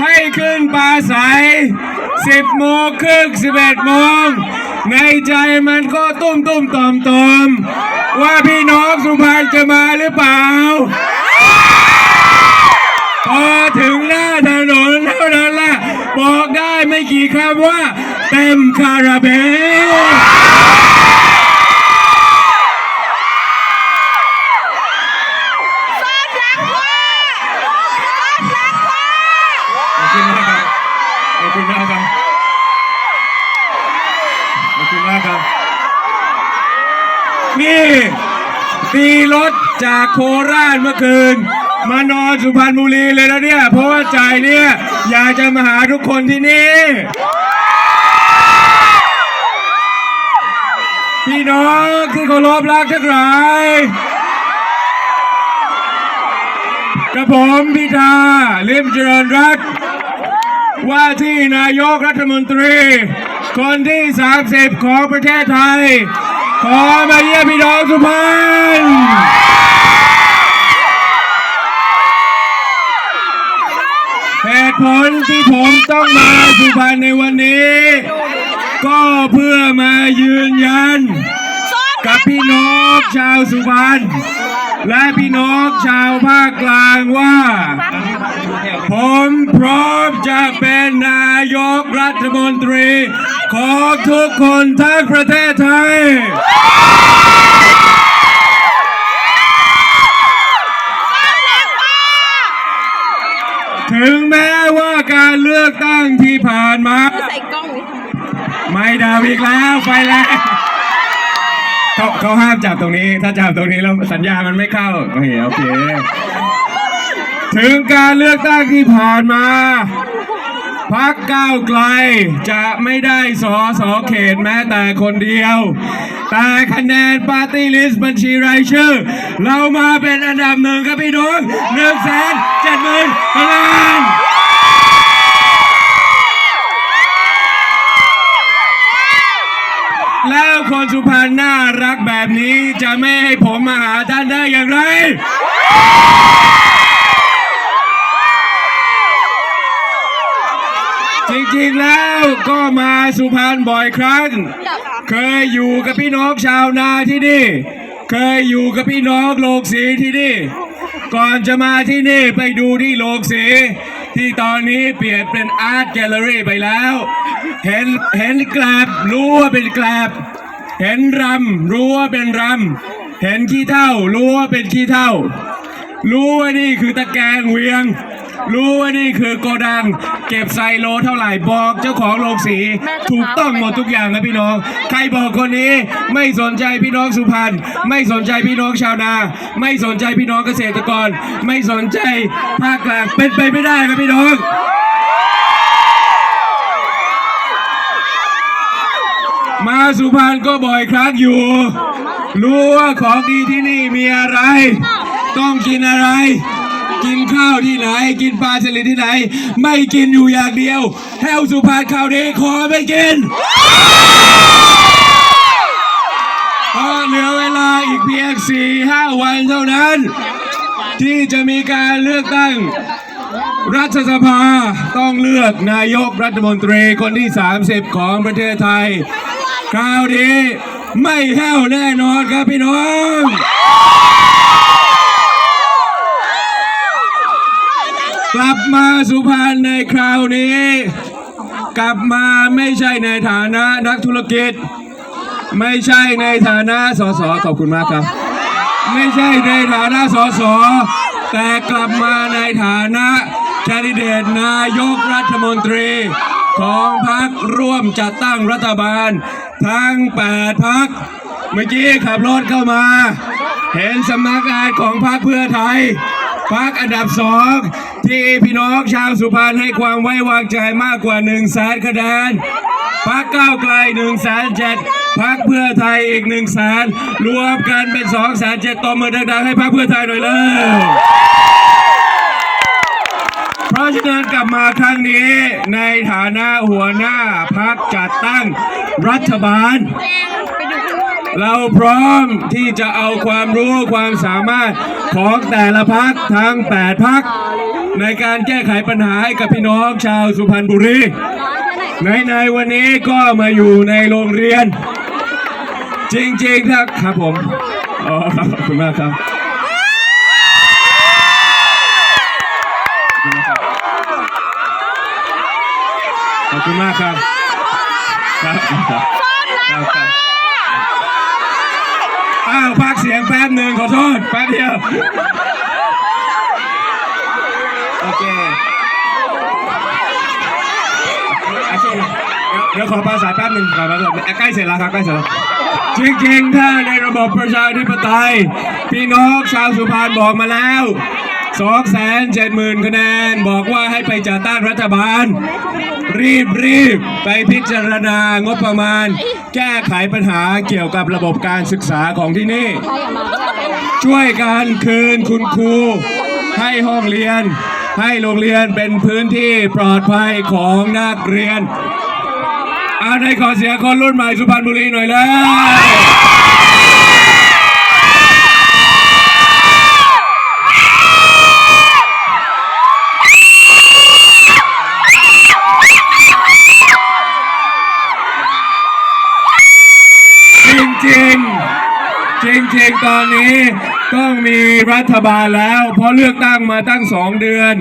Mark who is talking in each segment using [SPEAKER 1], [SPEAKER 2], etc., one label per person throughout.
[SPEAKER 1] ให้ขึ้นปลาใสสิบโมงครึ่งสิบเอ็ดโมง ในใจมันก็ตุ้มตุ้มต่อมตอมว่าพี่น้องสุพรรณจะมาหรือเปล่า พอถึงหน้าถนนเท่านั้นล่ะ บอกได้ไม่กี่คำว่า เต็มคาราเบล ขอบคุณมากครับ ขอบคุณมากครับ ขอบคุณมากครับ นี่ตีรถจาก โคราชเมื่อคืน มานอนสุพรรณบุรีเลยนะเนี่ย เพราะว่าใจเนี่ย อยากจะมาหาทุกคนที่นี่ พี่น้องที่เคารพรักทั้งหลายกระผมพิธาลิมเจริญรัตว่าที่นายกรัฐมนตรี คนที่ 30 ของประเทศไทย ขอมาเยี่ยมพี่น้องสุพรรณ ที่ผมต้องมาสุพรรณในวันนี้ ก็เพื่อมายืนยัน กับพี่น้องชาวสุพรรณและพี่น้องชาวภาคกลางว่า ผมพร้อมจะเป็นนายกรัฐมนตรี ของทุกคนทั้งประเทศไทย ถึงแม้ว่าการเลือกตั้งที่ผ่านมา
[SPEAKER 2] ใส่กล้องไว้ทำไม
[SPEAKER 1] ไม่ดาวอีกแล้วไปแล้วเขาเขาห้ามจับตรงนี้ ถ้าจับตรงนี้แล้วสัญญาณมันไม่เข้าโอเคโอเค ถึงการเลือกตั้งที่ผ่านมา พักก้าวไกลจะไม่ได้สอสอเขตแม้แต่คนเดียว แต่คะแนนปาร์ตี้ลิสต์บัญชีรายชื่อ เรามาเป็นอันดับหนึ่งครับพี่น้องหนึ่งแสนเจ็ดหมื่นคะแนนแล้วคนสุพรรณน่ารักแบบนี้จะไม่ให้ผมมาหาท่านได้อย่างไร จริงๆแล้วก็มาสุพรรณบ่อยครั้ง เคยอยู่กับพี่น้องชาวนาที่นี่ เคยอยู่กับพี่น้องโลกสีที่นี่ ก่อนจะมาที่นี่ไปดูที่โลกสีที่ตอนนี้เปลี่ยนเป็นอาร์ตแกลเลอรี่ไปแล้ว เห็นเห็นแกลบรู้ว่าเป็นแกลบ เห็นรำรู้ว่าเป็นรำ เห็นขี้เท่ารู้ว่าเป็นขี้เท่า รู้ว่านี่คือตะแกรงเวียง รู้ว่านี่คือโกดัง เก็บไซโลเท่าไหร่บอกเจ้าของโรงสีถูกต้องหมดทุกอย่างนะพี่น้อง ใครบอกคนนี้ไม่สนใจพี่น้องสุพรรณไม่สนใจพี่น้องชาวนา ไม่สนใจพี่น้องเกษตรกร ไม่สนใจภาคกลางเป็นไปไม่ได้ครับพี่น้องมาสุพรรณก็บ่อยครั้งอยู่ รู้ว่าของดีที่นี่มีอะไร ต้องกินอะไร กินข้าวที่ไหน กินปลาสลิดที่ไหน ไม่กินอยู่อย่างเดียวแห้วสุพรรณข้าวดีขอไม่กินเพราะเหลือเวลาอีกเพียงสี่ห้าวันเท่านั้น ที่จะมีการเลือกตั้งรัฐสภาต้องเลือกนายกรัฐมนตรีคนที่ 30 ของประเทศไทย คราวนี้ไม่แห้วแน่นอนครับพี่น้อง กลับมาสุพรรณในคราวนี้ กลับมาไม่ใช่ในฐานะนักธุรกิจ ไม่ใช่ในฐานะสสขอบคุณมากครับ ไม่ใช่ในฐานะสสแต่กลับมาในฐานะแคนดิเดตนายกรัฐมนตรีของพรรคร่วมจัดตั้งรัฐบาล ทั้ง 8 พัก เมื่อกี้ขับรถเข้ามา เห็นสำนักงานของพรรคเพื่อไทย พักอันดับสองที่พี่น้องชาวสุพรรณให้ความไว้วางใจมากกว่า1นึ่งแสนคะแนนพักก้าวไกล1นึ่งแสนเจ็ดพักเพื่อไทยอีก1นึ่งแสนรวมกันเป็น2องแสนเจ็ดต่อมือดังๆให้พักเพื่อไทยหน่อยเลยเพราะฉะนั้นกลับมาครั้งนี้ในฐานะหัวหน้าพักจัดตั้งรัฐบาล เราพร้อมที่จะเอาความรู้ความสามารถของแต่ละพักทั้ง 8 พัก ในการแก้ไขปัญหาให้กับพี่น้องชาวสุพรรณบุรีในในวันนี้ก็มาอยู่ในโรงเรียน จริงๆครับครับผมอ๋อครับขอบคุณมากครับขอบคุณมากครับครับครับครับครับ อ้าวพักเสียงแป๊บหนึ่งขอโทษแป๊บเดียว โอเคโอเคเดี๋ยวขอภาษาแป๊บหนึ่งขอภาษาใกล้เสร็จแล้วครับใกล้เสร็จแล้วจริงๆถ้าในระบบประชาธิปไตย พี่น้องชาวสุพรรณบอกมาแล้ว 2 7 0 0 0 0คะแนน บอกว่าให้ไปจัดตั้งรัฐบาล รีบรีบไปพิจารณางบประมาณ แก้ไขปัญหาเกี่ยวกับระบบการศึกษาของที่นี่ ช่วยกันคืนคุณครู ให้ห้องเรียน ให้โรงเรียนเป็นพื้นที่ปลอดภัยของนักเรียนอาในขอเสียงคนรุ่นใหม่สุพรรณบุรีหน่อยแล้ว ต้องมีรัฐบาลแล้ว เพราะเลือกตั้งมาตั้งสองเดือน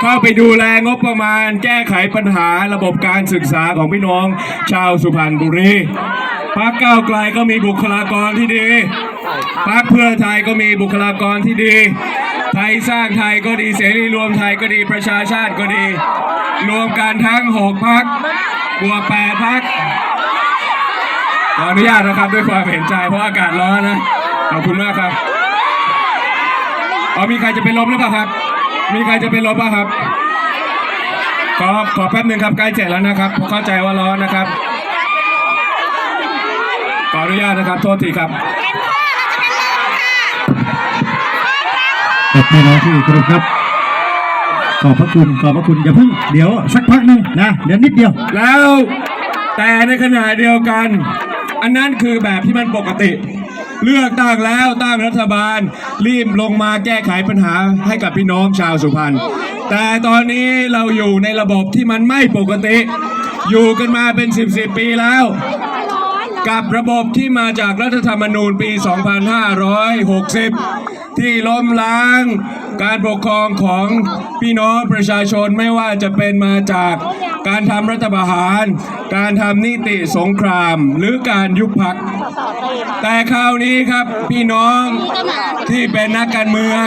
[SPEAKER 1] เข้าไปดูแลงบประมาณ แก้ไขปัญหาระบบการศึกษาของพี่น้อง ชาวสุพรรณบุรีพรรคก้าวไกลก็มีบุคลากรที่ดีพรรคเพื่อไทยก็มีบุคลากรที่ดี ไทยสร้างไทยก็ดีเสรีรวมไทยก็ดีประชาชาติก็ดี รวมกันทั้งหกพรรคบวกแปดพรรคขออนุญาตนะครับด้วยความเห็นใจเพราะอากาศร้อนนะ ขอบคุณมากครับ อ๋อมีใครจะเป็นลมหรือเปล่าครับ มีใครจะเป็นลมป่ะครับ ขอขอแป๊บหนึ่งครับใกล้เสร็จแล้วนะครับเข้าใจว่าร้อนนะครับ ขออนุญาตนะครับ โทษทีครับ
[SPEAKER 2] ครับพี่น้องที่เคารพครับขอบพระคุณขอบพระคุณอย่าเพิ่งเดี๋ยวสักพักหนึ่งนะเดี๋ยวนิดเดียว
[SPEAKER 1] แล้ว แต่ในขณะเดียวกัน อันนั้นคือแบบที่มันปกติ เลือกตั้งแล้วตั้งรัฐบาล รีบลงมาแก้ไขปัญหาให้กับพี่น้องชาวสุพรรณแต่ตอนนี้เราอยู่ในระบบที่มันไม่ปกติ อยู่กันมาเป็น 10บปีแล้ว กับระบบที่มาจากรัฐธรรมนูญปี 2560 ที่ล้มล้างการปกครองของพี่น้องประชาชนไม่ว่าจะเป็นมาจากการทำรัฐประหาร การทำนิติสงคราม หรือการยุบพัก แต่คราวนี้ครับพี่น้องที่เป็นนักการเมือง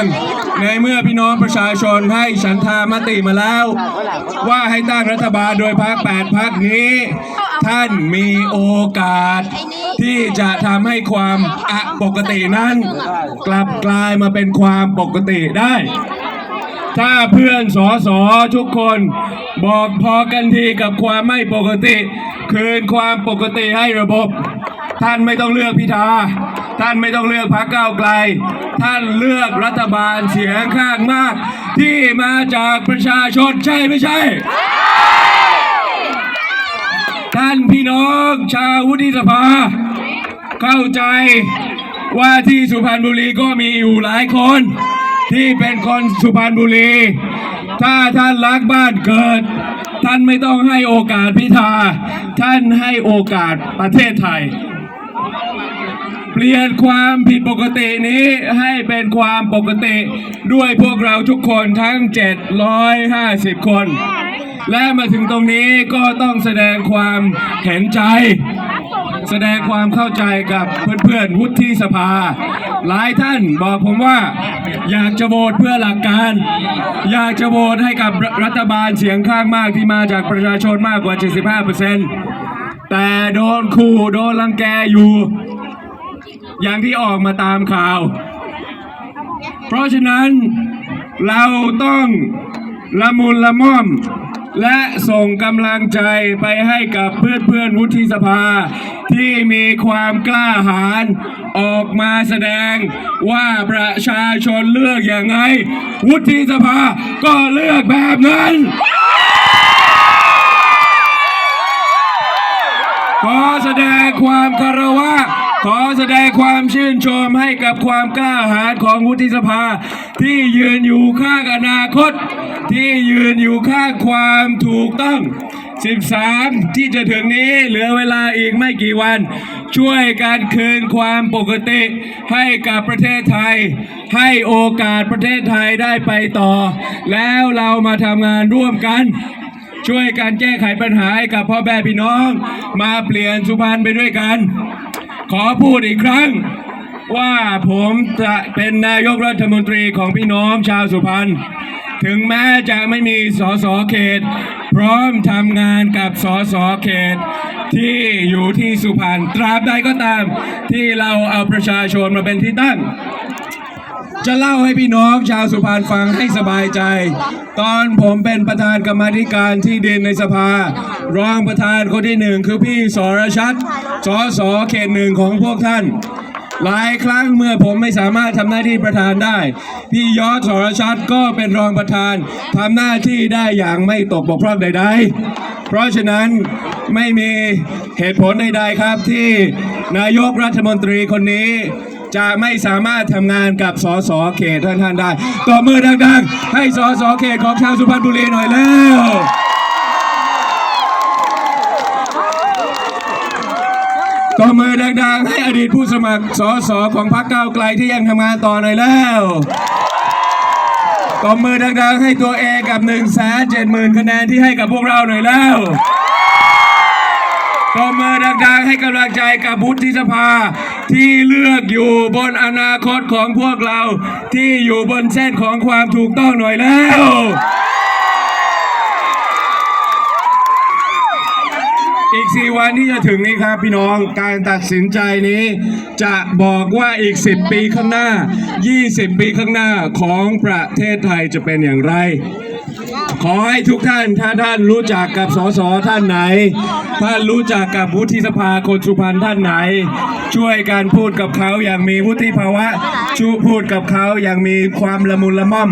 [SPEAKER 1] ในเมื่อพี่น้องประชาชนให้ฉันทามติมาแล้ว ว่าให้ตั้งรัฐบาลโดยพักแปดพักนี้ ท่านมีโอกาส ที่จะทำให้ความอะปกตินั้น กลับกลายมาเป็นความปกติได้ ถ้าเพื่อนสอสอทุกคนบอกพอกันทีกับความไม่ปกติ คืนความปกติให้ระบบ ท่านไม่ต้องเลือกพิธาท่านไม่ต้องเลือกพรรคก้าวไกล ท่านเลือกรัฐบาลเสียงข้างมาก ที่มาจากประชาชนใช่ไม่ใช่ ท่านพี่น้องชาววุฒิสภา เข้าใจว่าที่สุพรรณบุรีก็มีอยู่หลายคน ที่เป็นคนสุพรรณบุรี ถ้าท่านรักบ้านเกิด ท่านไม่ต้องให้โอกาสพิธา ท่านให้โอกาสประเทศไทย เปลี่ยนความผิดปกตินี้ให้เป็นความปกติด้วยพวกเราทุกคนทั้ง 750 คน และมาถึงตรงนี้ก็ต้องแสดงความเห็นใจ แสดงความเข้าใจกับเพื่อนๆวุฒิสภา หลายท่านบอกผมว่า อยากจะโหวตเพื่อหลักการ อยากจะโหวตให้กับรัฐบาลเสียงข้างมากที่มาจากประชาชนมากกว่า 75%แต่โดนขู่โดนรังแกอยู่ อย่างที่ออกมาตามข่าว เพราะฉะนั้นเราต้องละมุนละม่อมและส่งกำลังใจไปให้กับเพื่อนเพื่อนวุฒิสภา ที่มีความกล้าหาญออกมาแสดงว่าประชาชนเลือกอย่างไง วุฒิสภาก็เลือกแบบนั้น ขอแสดงความคารวะขอแสดงความชื่นชมให้กับความกล้าหาญของวุฒิสภา ที่ยืนอยู่ข้างอนาคต ที่ยืนอยู่ข้างความถูกต้อง 13 ที่จะถึงนี้เหลือเวลาอีกไม่กี่วัน ช่วยการคืนความปกติ ให้กับประเทศไทย ให้โอกาสประเทศไทยได้ไปต่อ แล้วเรามาทำงานร่วมกันช่วยการแก้ไขปัญหาให้กับพ่อแม่พี่น้อง มาเปลี่ยนสุพรรณไปด้วยกัน ขอพูดอีกครั้ง ว่าผมจะเป็นนายกรัฐมนตรีของพี่น้องชาวสุพรรณถึงแม้จะไม่มีสสเขต พร้อมทำงานกับสสเขต ที่อยู่ที่สุพรรณตราบใดก็ตาม ที่เราเอาประชาชนมาเป็นที่ตั้ง จะเล่าให้พี่น้องชาวสุพรรณฟังให้สบายใจ ตอนผมเป็นประธานกรรมธิการที่ดินในสภา รองประธานคนที่หนึ่งคือพี่สรชัดสสเขตหนึ่งของพวกท่าน หลายครั้งเมื่อผมไม่สามารถทำหน้าที่ประธานได้ พี่ยอดสรชัดก็เป็นรองประธานทำหน้าที่ได้อย่างไม่ตกบกพร่องใด ๆ เพราะฉะนั้นไม่มีเหตุผลใดๆครับที่นายกรัฐมนตรีคนนี้จะไม่สามารถทำงานกับสสเขตท่านท่านได้ต่อมือดังๆ ให้สสเขตของชาวสุพรรณบุรีหน่อยแล้ว ต่อมือดังๆ ให้อดีตผู้สมัครสสของพรรคก้าวไกลที่ยังทำงานต่อหน่อยแล้วต่อมือดังๆ ให้ตัวเองกับ1นึ่งแสนเจ็ดหมื่นคะแนนที่ให้กับพวกเราหน่อยแล้วตบมือดังๆ ให้กำลังใจกับวุฒิสภา ที่เลือกอยู่บนอนาคตของพวกเรา ที่อยู่บนเส้นของความถูกต้องหน่อยแล้ว อีก4วันที่จะถึงนี้ครับพี่น้องการตัดสินใจนี้ จะบอกว่าอีก 10 ปีข้างหน้า 20 ปีข้างหน้าของประเทศไทยจะเป็นอย่างไร ขอให้ทุกท่านถ้าท่านรู้จักกับสสท่านไหน ท่านรู้จักกับวุฒิสภาคนสุพรรณท่านไหน ช่วยกันพูดกับเขาอย่างมีวุฒิภาวะชูพูดกับเขาอย่างมีความละมุนละม่อม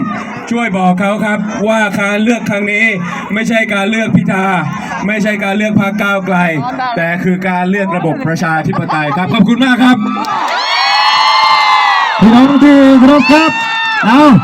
[SPEAKER 1] ช่วยบอกเขาครับ ว่าการเลือกครั้งนี้ไม่ใช่การเลือกพิธา ไม่ใช่การเลือกพรรคก้าวไกล แต่คือการเลือกระบบประชาธิปไตยครับ ขอบคุณมากครับ
[SPEAKER 2] พี่น้องที่เคารพครับ เอา